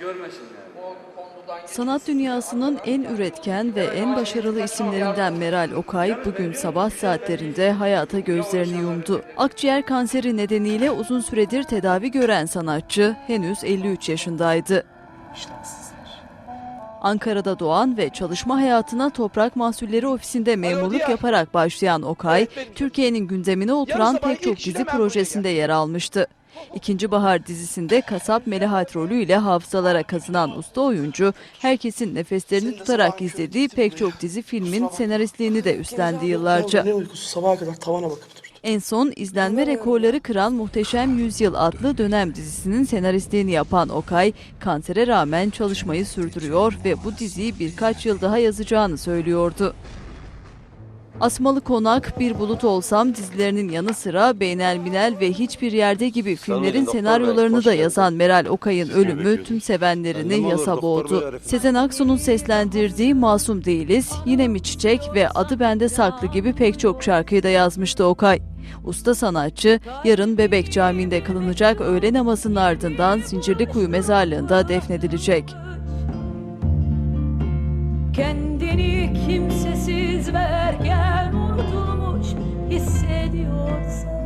görmesin yani. Sanat dünyasının en üretken ve en başarılı isimlerinden Meral Okay bugün sabah saatlerinde hayata gözlerini yumdu. Akciğer kanseri nedeniyle uzun süredir tedavi gören sanatçı henüz 53 yaşındaydı. Ankara'da doğan ve çalışma hayatına Toprak Mahsulleri Ofisi'nde memurluk yaparak başlayan Okay, Türkiye'nin gündemine oturan pek çok dizi projesinde yer almıştı. İkinci Bahar dizisinde kasap Melahat rolüyle hafızalara kazınan usta oyuncu, herkesin nefeslerini tutarak izlediği pek çok dizi filmin senaristliğini de üstlendi yıllarca. Ne uykusu sabaha kadar tavana bakıp. En son izlenme rekorları kıran Muhteşem Yüzyıl adlı dönem dizisinin senaristliğini yapan Okay, kansere rağmen çalışmayı sürdürüyor ve bu diziyi birkaç yıl daha yazacağını söylüyordu. Asmalı Konak, Bir Bulut Olsam dizilerinin yanı sıra Beynel Minel ve Hiçbir Yerde gibi filmlerin senaryolarını da yazan Meral Okay'ın ölümü tüm sevenlerini yasa boğdu. Sezen Aksu'nun seslendirdiği Masum Değiliz, Yine Mi Çiçek ve Adı Bende Saklı gibi pek çok şarkıyı da yazmıştı Okay. Usta sanatçı yarın Bebek Camii'nde kılınacak öğle namazının ardından Zincirlikuyu Mezarlığı'nda defnedilecek. Kendini kimse so